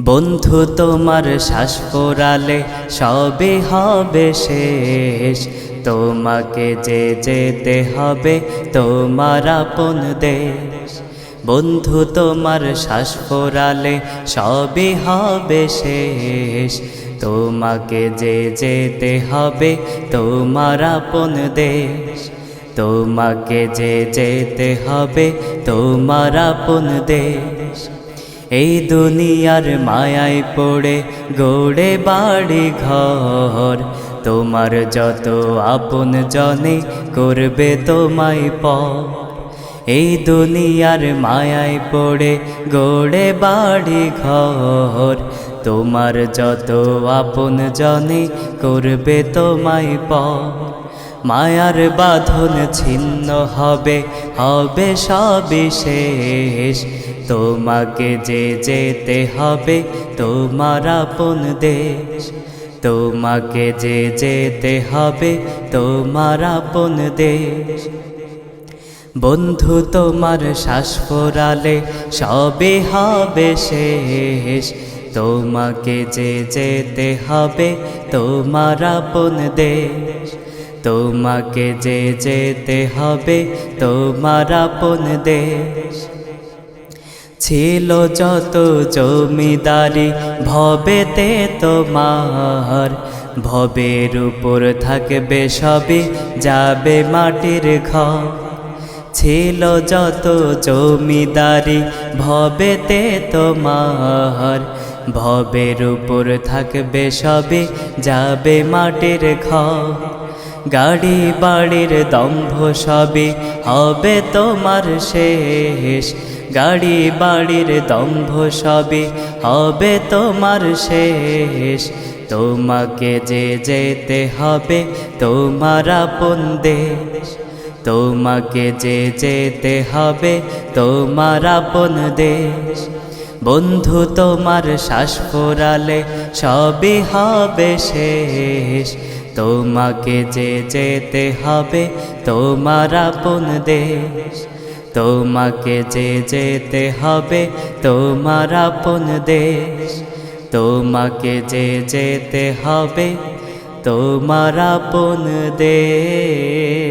বন্ধু, তোমার শ্বাস ফোরালে সবে হবে শেষ। তোমাকে যে যেতে হবে, তোমার আপন দেশ। বন্ধু, তোমার শ্বাস ফোরালে সবে হবে শেষ। তোমাকে যে যেতে হবে, তোমার আপন দেশ। তোমাকে যে যেতে হবে, তোমার আপন দেশ। এই দুনিয়ার মায়ায় পড়ে গড়ে বাড়ি ঘর। তোমার যত আপন জনে করবে তোমায় প এই দুনিয়ার মায়ায় পড়ে গড়ে বাড়ি ঘর। তোমার যত আপন জনে করবে তোমায় প মায়ার বাঁধন ছিন্ন হবে হবে সবই শেষ। তোমাকে যে যেতে হবে, তোমার আপন দেশ। তোমাকে যে যেতে হবে, তোমার আপন দেশ। বন্ধু, তোমার শ্বাস ফোরালে সবে হবে শেষ। তোমাকে যে যেতে হবে, তোমার আপন দেশ। তোমাকে যে যেতে হবে, তোমার আপন দেশ। ছিল যত জমিদারি, ভবেতে তোমার। ভবের উপর থাকবে সবে যাবে মাটির ঘর। ছিল যত জমিদারি, ভবেতে তোমার। ভবের উপর থাকবে সবে যাবে মাটির ঘর। গাড়ি বাড়ির দম্ভ সবে হবে তোমার শেষ। গাড়ি বাড়ির দম্ভ সবে হবে তোমার শেষ। তোমাকে যে যেতে হবে তোমার আপন দেশ। তোমাকে যে যেতে হবে তোমার আপন দেশ। বন্ধু, তোমার শ্বাস ফোরালে সবই হবে শেষ। তোমাকে যে যেতে হবে, তোমার আপন দেশ। তোমাকে যে যেতে হবে, তোমার আপন দেশ। তোমাকে যে যেতে হবে, তোমার আপন দেশ।